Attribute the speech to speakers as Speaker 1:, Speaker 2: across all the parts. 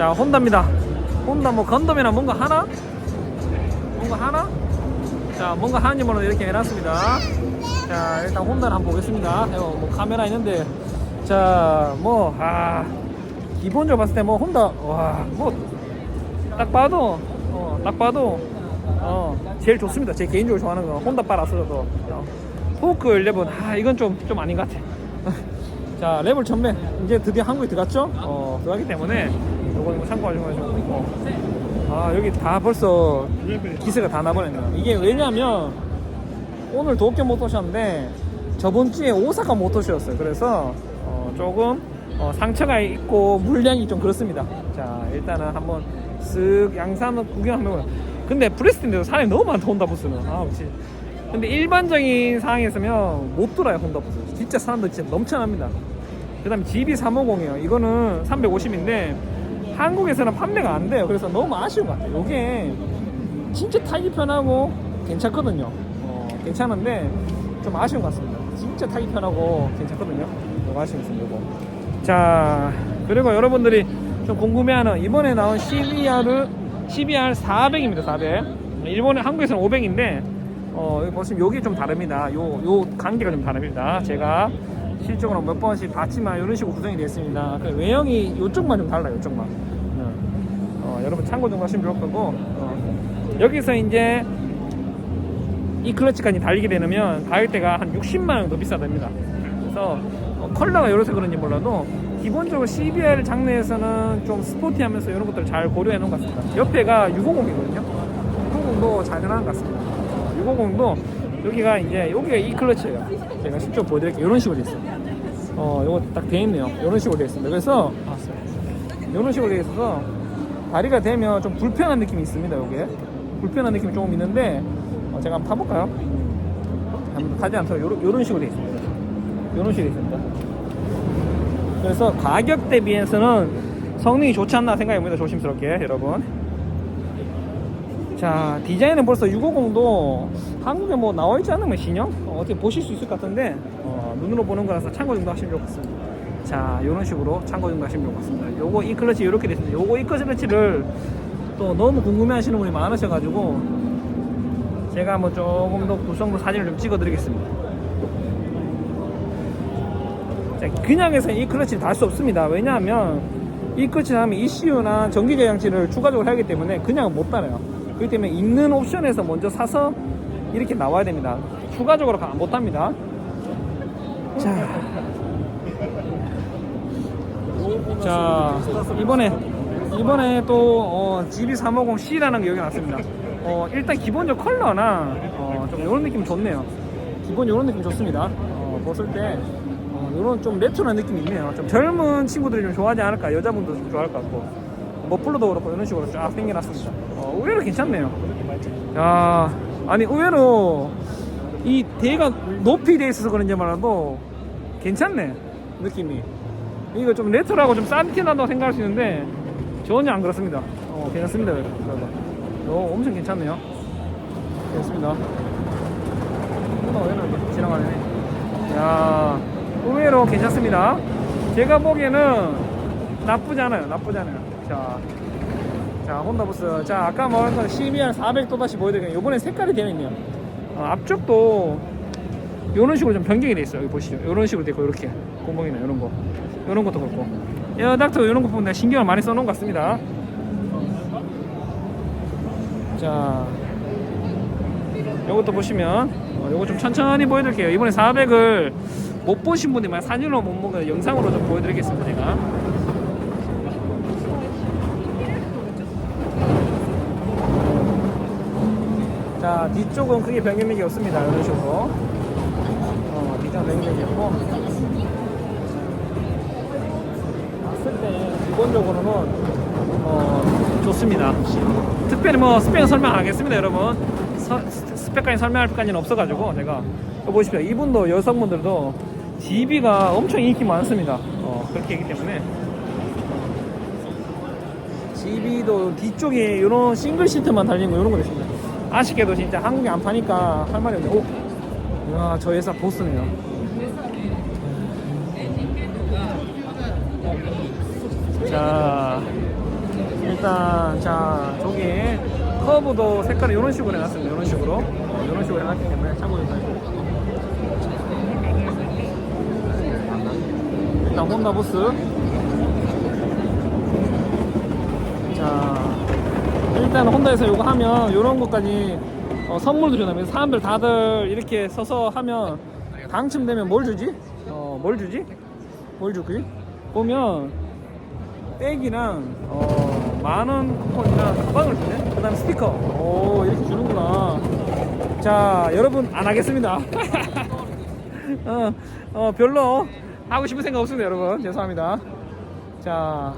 Speaker 1: 자 혼다입니다 혼다 뭐 건담이나 뭔가 하나? 뭔가 하나? 자 뭔가 하는지 모르는 이렇게 해놨습니다 자 일단 혼다를 한번 보겠습니다 이거 뭐 카메라 있는데 자뭐 아 기본적으로 봤을 때 뭐 혼다 와뭐 딱 봐도 어, 딱 봐도 어, 제일 좋습니다. 제 개인적으로 좋아하는 거 혼다 빨았어도 어, 포크 11 아 이건 좀 좀 아닌 것 같아. 자 레벨 전매 이제 드디어 한국에 들어갔죠? 어 들어가기 때문에 요거 이거 참고하시면 어. 아 여기 다 벌써 기세가 다 나버렸네요. 이게 왜냐면 오늘 도쿄 못 오셨는데 저번 주에 오사카 못 오셨어요. 그래서 어, 조금 어, 상처가 있고 물량이 좀 그렇습니다. 자 일단은 한번 쓱 양산을 구경 한번. 근데 브레스트인데도 사람이 너무 많다 혼다 부스는. 아 그치. 근데 일반적인 상황이었으면 못 돌아요 혼다 부스. 진짜 사람들 진짜 넘쳐납니다. 그 다음에 GB350이에요. 이거는 350인데 한국에서는 판매가 안 돼요. 그래서 너무 아쉬운 것 같아요. 이게 진짜 타기 편하고 괜찮거든요. 어, 괜찮은데 좀 아쉬운 것 같습니다. 진짜 타기 편하고 괜찮거든요. 아쉬운 것 이거. 자 그리고 여러분들이 좀 궁금해하는 이번에 나온 CBR CBR 400입니다. 400. 일본에 한국에서는 500인데 어, 여기 보시면 여기 좀 다릅니다. 요, 요 관계가 좀 다릅니다. 제가 실적으로 몇 번씩 봤지만 이런 식으로 구성이. 그 외형이 요쪽만 좀 달라요. 요쪽만. 네. 어, 여러분 참고 좀 하시면 좋을 거고 어, 여기서 이제 이 클러치까지 달리게 되면 가격대가 한 60만 원 더 비싸답니다. 그래서 어, 컬러가 이래서 그런지 몰라도 기본적으로 CBR 장르에서는 좀 스포티하면서 이런 것들을 잘 고려해 놓은 것 같습니다. 옆에가 650이거든요. 650도 잘 해놓은 것 같습니다. 650도 여기가 이제 여기가 이 클러치예요. 제가 직접 보여드릴게요. 이런 식으로 돼 있어요. 어, 요거 딱 돼 있네요. 이런 식으로 돼 있습니다. 그래서 이런 식으로 돼 있어서 다리가 되면 좀 불편한 느낌이 있습니다. 요게 불편한 느낌이 조금 있는데 어, 제가 한번 타볼까요? 한번 타지 않도록 요런, 요런 식으로 돼 있습니다. 요런 식으로 돼 있습니다. 그래서 가격 대비해서는 성능이 좋지 않나 생각해봅니다. 조심스럽게 여러분. 자 디자인은 벌써 650도 한국에 뭐 나와 있지 않으면 신형? 어, 어떻게 보실 수 있을 것 같은데 어, 눈으로 보는 거라서 참고 정도 하시면 좋겠습니다. 자 이런 식으로 참고 정도 하시면 좋겠습니다. 요거 이 클러치 이렇게 됐습니다. 요거 이 클러치를 또 너무 궁금해 하시는 분이 많으셔가지고 제가 한번 조금 더 구성도 사진을 좀 찍어 드리겠습니다. 자, 그냥 해서 이 클러치를 달 수 없습니다. 왜냐하면 이 클러치를 하면 ECU나 전기제 장치를 추가적으로 하기 때문에 그냥 못 달아요 그렇기 때문에 있는 옵션에서 먼저 사서 이렇게 나와야 됩니다. 추가적으로 가- 못 합니다. 자. 자, 이번에, 이번에 또, 어, GB350C라는 게 여기 나왔습니다. 어, 일단 기본적 컬러나, 어, 좀 이런 느낌 좋네요. 기본 이런 느낌 좋습니다. 어, 봤을 때, 어, 이런 좀 레트로한 느낌이 있네요. 좀 젊은 친구들이 좀 좋아하지 않을까, 여자분도 좀 좋아할 것 같고. 머플러도 그렇고 이런 식으로 쫙 당겨놨습니다. 어, 의외로 괜찮네요. 야, 아니 의외로 이 대가 높이 돼 있어서 그런지 몰라도 괜찮네 느낌이. 이거 좀 레트로하고 좀 싼티 난다고 생각할 수 있는데 전혀 안 그렇습니다. 어, 괜찮습니다. 어, 엄청 괜찮네요. 괜찮습니다. 어, 얘는 지나가네. 야, 의외로 괜찮습니다. 제가 보기에는 나쁘지 않아요. 나쁘지 않아요. 자, 자 혼다부스. 자, 아까 말한 건 CBR 400 또다시 보여드릴게요. 이번에 색깔이 되어 있네요. 어, 앞쪽도 이런 식으로 좀 변경이 돼 있어요. 여기 보시죠. 이런 식으로 되고 이렇게 구멍이나 이런 거, 이런 것도 그렇고. 에어닥터 이런 거 보면 내가 신경을 많이 써놓은 것 같습니다. 자, 이것도 보시면 어, 요거 좀 천천히 보여드릴게요. 이번에 400을 못 보신 분이 만 사진으로 못 보고 영상으로 좀 보여드리겠습니다. 제가. 자 뒤쪽은 크게 변경력이 없습니다. 이런 식으로. 어, 뒤쪽은 변경력이 없고. 봤을 때 기본적으로는 어, 좋습니다. 특별히 뭐 스펙은 설명 안 하겠습니다 여러분. 서- 스- 스펙까지 설명할 것까지는 없어가지고 제가 보십시오. 이분도 여성분들도 GB가 엄청 인기 많습니다. 어, 그렇게 했기 때문에. GB도 뒤쪽에 이런 싱글 시트만 달린 거 이런 거 있습니다. 아쉽게도 진짜 한국에 안 파니까 할 말이 없네. 오, 이야 저 회사 보스네요. 자, 일단 자 저기 커브도 색깔을 이런 식으로 해놨습니다. 이런 식으로 어, 이런 식으로 해놨기 때문에 참고해 주세요. 일단 혼다 부스 일단 혼다에서 이거 하면 이런 것까지 어, 선물도 주나요? 사람들 다들 이렇게 서서 하면 당첨되면 뭘 주지? 어, 뭘 주지? 뭘 주지? 보면 백이랑 어, 만원 쿠폰이랑 가방을 주네? 그 다음 스티커 오 이렇게 주는구나 자 여러분 안 하겠습니다 어, 어, 별로 하고 싶은 생각 없습니다 여러분 죄송합니다 자,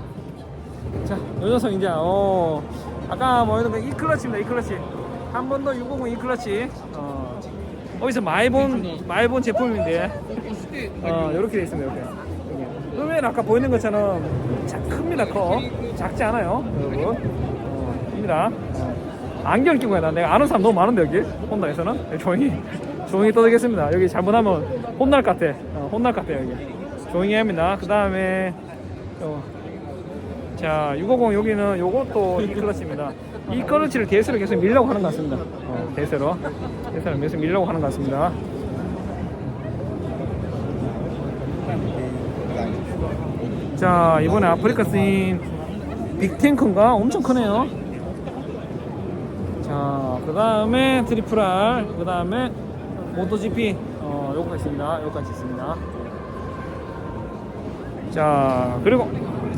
Speaker 1: 자, 요 녀석 이제 어, 아까 뭐 이런 거 이 클러치입니다 이 클러치. 한 번 더 650 이 클러치. 어, 어디서 많이 본 많이 본 제품인데. 어 이렇게 돼 있습니다 이렇게. 의외로 아까 보이는 것처럼 자, 큽니다 커. 작지 않아요 여러분. 어, 큽니다. 어. 안경 끼고 해야 내가 아는 사람 너무 많은데 여기. 혼다에서는. 네, 조용히 조용히 떠들겠습니다. 여기 잘못하면 혼날 것 같아. 어, 혼날 것 같아 여기. 조용히 합니다. 그 다음에 어, 자, 650 여기는 요것도 이 클러치입니다. 이 클러치를 대세로 계속 밀려고 하는 것 같습니다. 어, 대세로. 대세로 계속 밀려고 하는 것 같습니다. 자, 이번에 아프리카 쓰인 빅탱크인가? 엄청 크네요. 자, 그 다음에 트리플 R, 그 다음에 모토GP, 어, 요거가 있습니다. 요거까지 있습니다. 자 그리고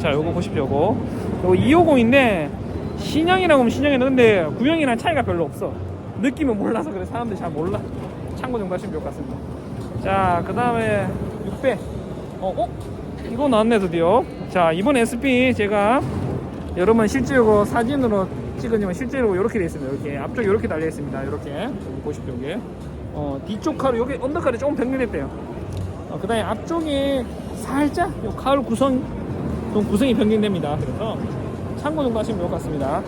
Speaker 1: 자 요거 보십시오 요거 요거 250인데 신형이라고 하면 신형이는 근데 구형이랑 차이가 별로 없어. 느낌은 몰라서 그래. 사람들이 잘 몰라. 참고 좀 하시면 좋을 것 같습니다. 자그 다음에 600 어, 어? 이거 나왔네 드디어. 자 이번 SP 제가 여러분 실제로 사진으로 찍으면 실제로 이렇게 돼 있습니다. 이렇게 앞쪽 이렇게 달려 있습니다. 이렇게. 보십시오 여기 어, 뒤쪽 칼로 여기 언더칼이 조금 변경됐대요. 어, 그 다음에 앞쪽에 살짝 요 가을 구성 좀 구성이 변경됩니다. 그래서 참고 정도 하시면 좋을 것 같습니다.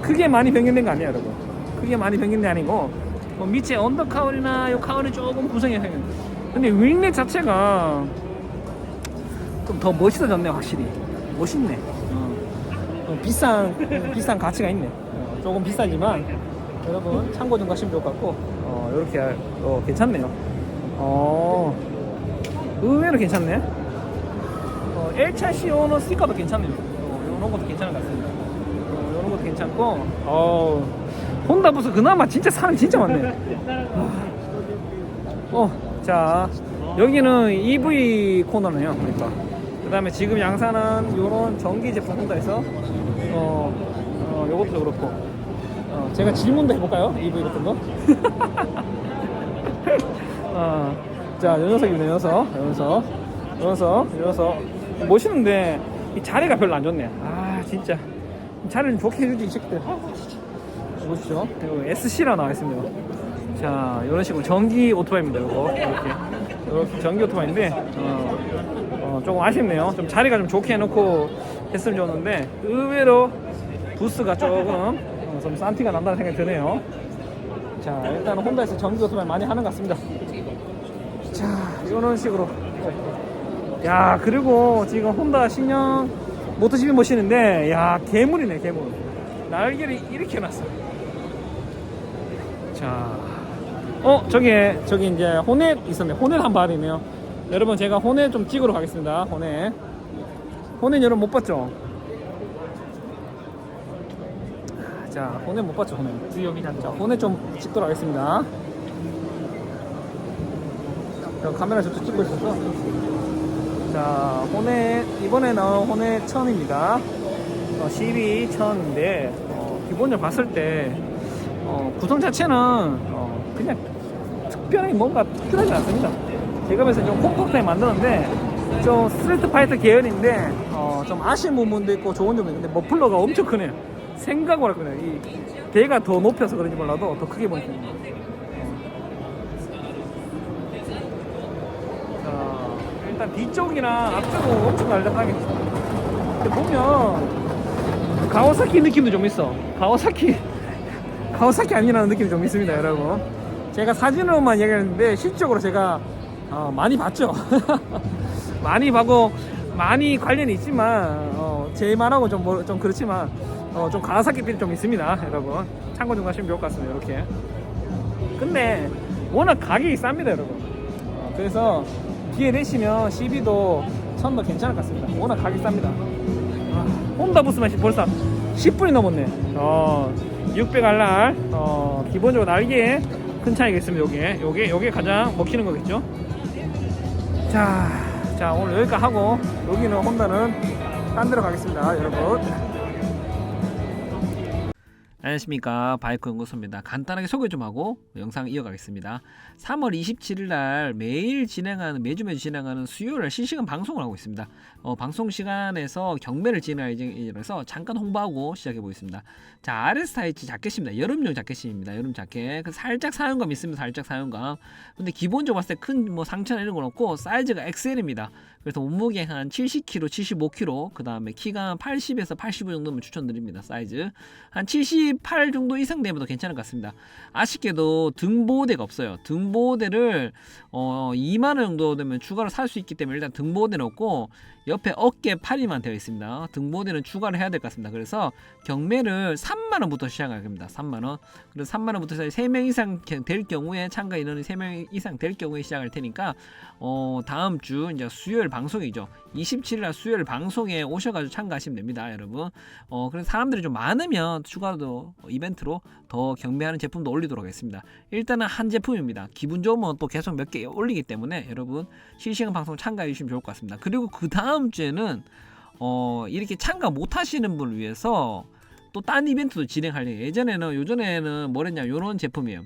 Speaker 1: 크게 많이 변경된 거 아니에요, 여러분. 크게 많이 변경된 게 아니고 뭐 밑에 언더 카울이나 요 카울이 조금 구성이 변경. 근데 윙넷 자체가 좀 더 멋있어졌네요, 확실히. 멋있네. 어. 좀 비싼 비싼 가치가 있네. 어, 조금 비싸지만 여러분 참고 좀 하시면 좋을 것 같고 어, 이렇게 어, 괜찮네요. 어. 의외로 괜찮네. 어, 1차 시오는 스티커도 괜찮네요. 어, 이런 것도 괜찮은 것 같습니다. 어, 이런 것도 괜찮고, 어, 혼다 부스 그나마 진짜 사람 진짜 많네. 어, 자, 여기는 EV 코너네요. 그러니까. 그 다음에 지금 양산은 이런 전기 제품 혼다에서, 어, 어, 요것도 그렇고. 어, 제가 질문도 해볼까요? EV 같은 거? 어, 자, 요 녀석입니다, 요 녀석. 요 녀석. 요 녀석. 요 녀석. 멋있는데, 이 자리가 별로 안 좋네. 아, 진짜. 자리를 좋게 해주지, 이 새끼들. 아, 진짜. 보시죠. 이거 SC라 나와 있습니다. 자, 이런 식으로 전기 오토바이입니다, 요거. 이렇게. 이렇게 전기 오토바이인데, 어, 어, 조금 아쉽네요. 좀 자리가 좀 좋게 해놓고 했으면 좋았는데, 의외로 부스가 조금, 어, 좀 싼티가 난다는 생각이 드네요. 자, 일단 혼다에서 전기 오토바이 많이 하는 것 같습니다. 자, 이런 식으로. 야, 그리고 지금 혼다 신형 모토시비 모시는데, 야, 괴물이네, 괴물. 날개를 이렇게 해놨어. 자, 어, 저기, 저기 이제 호넷 있었네. 호넷 한 되네요. 여러분, 제가 호넷 좀 찍으러 가겠습니다. 호넷. 호넷 여러분 못 봤죠? 자, 호넷 못 봤죠, 호넷.
Speaker 2: 주역이 다
Speaker 1: 자, 호넷 좀 찍도록 하겠습니다. 자, 카메라 저쪽 찍고 있어서. 자, 호넷, 이번에 나온 호넷 1000입니다. 어, 12 1000인데, 어, 기본적으로 봤을 때, 어, 구성 자체는, 어, 그냥 특별히 뭔가 특별하지 않습니다. 제가 봤을 때좀 콤팩트하게 만드는데, 좀 스트리트 파이터 계열인데, 어, 좀 아쉬운 부분도 있고 좋은 점도 있는데, 머플러가 엄청 크네요. 생각보다 크네요. 이 배가 더 높여서 그런지 몰라도 더 크게 보입니다. 일단 뒤쪽이랑 앞쪽은 엄청 날렵하게 근데 보면 가와사키 느낌도 좀 있어. 가와사키 가와사키 아니라는 느낌이 좀 있습니다, 여러분. 제가 사진으로만 얘기했는데 실적으로 제가 어, 많이 봤죠. 많이 봐고 많이 관련이 있지만 어, 제일만하고 좀, 뭐- 좀 그렇지만 어, 좀 가와사키 필이 좀 있습니다 여러분 참고 좀 하시면 좋을 것 같습니다 이렇게 근데 워낙 가격이 쌉니다 여러분 어, 그래서 기회 되시면 CB도 선도 괜찮을 것 같습니다. 워낙 가격이 쌉니다. 아, 혼다 부스만 벌써 10분이 넘었네. 어, 600 알랄. 어, 기본적으로 날개에 큰 차이가 있습니다 요게. 요게 요게 가장 먹히는 거겠죠? 자, 자 오늘 여기까지 하고 여기는 혼다는 딴 데로 가겠습니다 여러분 안녕하십니까. 바이크 연구소입니다. 간단하게 소개 좀 하고 영상 이어가겠습니다. 3월 27일 날 매일 진행하는 매주 매주 진행하는 수요일 날 실시간 방송을 하고 있습니다 어, 방송 시간에서 경매를 예정이라서 잠깐 홍보하고 시작해 보겠습니다 자 RS 타이치 자켓입니다 여름용 자켓입니다 여름 자켓 그 살짝 사용감 있으면 살짝 사용감 근데 기본적으로 봤을 때 큰 뭐 상처나 이런 건 없고 사이즈가 XL입니다 그래서 몸무게 한 70kg, 75kg, 그 다음에 키가 80에서 85 정도면 추천드립니다. 사이즈 한 78 정도 이상 되면 더 괜찮을 것 같습니다. 아쉽게도 등보호대가 없어요. 등보호대를 어 2만 원 정도 되면 추가로 살 수 있기 때문에 일단 등보호대는 없고 옆에 어깨 팔이만 되어 있습니다. 등보호대는 추가를 해야 될 것 같습니다. 그래서 경매를 3만 원부터 시작할 겁니다. 3만 원. 그래서 3만 원부터 해서 3명 이상 될 경우에 참가 인원이 3명 이상 될 경우에 시작할 테니까 어 다음 주 이제 수요일 방송이죠. 27일 날 수요일 방송에 오셔가지고 참가하시면 됩니다, 여러분. 어 그래서 사람들이 좀 많으면 추가로 이벤트로 더 경매하는 제품도 올리도록 하겠습니다. 일단은 한 제품입니다. 기분 좋으면 또 계속 몇 개 올리기 때문에 여러분 실시간 방송 참가해 주시면 좋을 것 같습니다. 그리고 그 다음 주에는 어 이렇게 참가 못 하시는 분을 위해서 또 딴 이벤트도 진행할 예정이에요. 예전에는 요전에는 뭐랬냐 요런 제품이에요.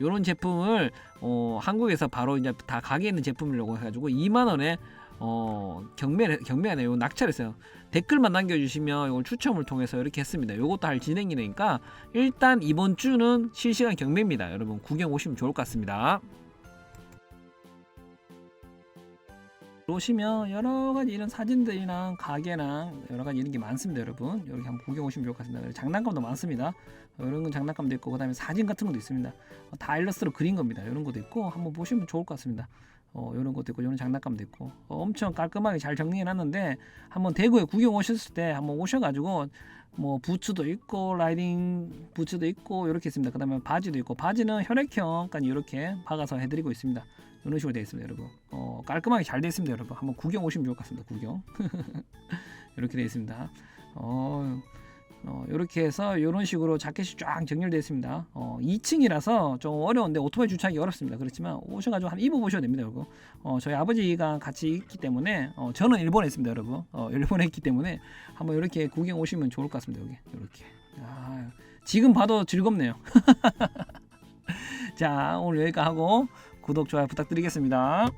Speaker 1: 요런 제품을 어, 한국에서 바로 이제 다 가게 있는 제품이라고 해가지고 2만 원에 어, 경매 경매하네 요 낙찰 했어요. 댓글만 남겨주시면 이걸 추첨을 통해서 이렇게 했습니다. 요것도 할 진행이니까 일단 이번 주는 실시간 경매입니다. 여러분 구경 오시면 좋을 것 같습니다. 오시면 여러 가지 이런 사진들이랑 가게랑 여러 가지 이런 게 많습니다, 여러분. 여기 한번 구경 오시면 좋을 것 같습니다. 장난감도 많습니다. 이런 건 장난감도 있고 그다음에 사진 같은 것도 있습니다. 어, 다 일러스트로 그린 겁니다. 이런 것도 있고 한번 보시면 좋을 것 같습니다. 어, 이런 것도 있고 이런 장난감도 있고 어, 엄청 깔끔하게 잘 정리해 놨는데 한번 대구에 구경 오셨을 때 한번 오셔가지고 뭐 부츠도 있고 라이딩 부츠도 있고 이렇게 있습니다. 그다음에 바지도 있고 바지는 혈액형까지 이렇게 박아서 해드리고 있습니다. 이런 식으로 되어 있습니다, 여러분. 어, 깔끔하게 잘 되어 있습니다, 여러분. 한번 구경 오시면 좋을 것 같습니다. 구경 이렇게 되어 있습니다. 어, 어, 이렇게 해서 이런 식으로 자켓이 쫙 정렬되어 있습니다. 어, 2층이라서 좀 어려운데 오토바이 주차하기 어렵습니다. 그렇지만 오셔가지고 한번 입어보셔도 됩니다, 여러분. 어, 저희 아버지가 같이 있기 때문에 어, 저는 일본에 있습니다, 여러분. 어, 일본에 있기 때문에 한번 이렇게 구경 오시면 좋을 것 같습니다, 여기 이렇게. 아, 지금 봐도 즐겁네요. 자, 오늘 여기까지 하고 구독 좋아요 부탁드리겠습니다.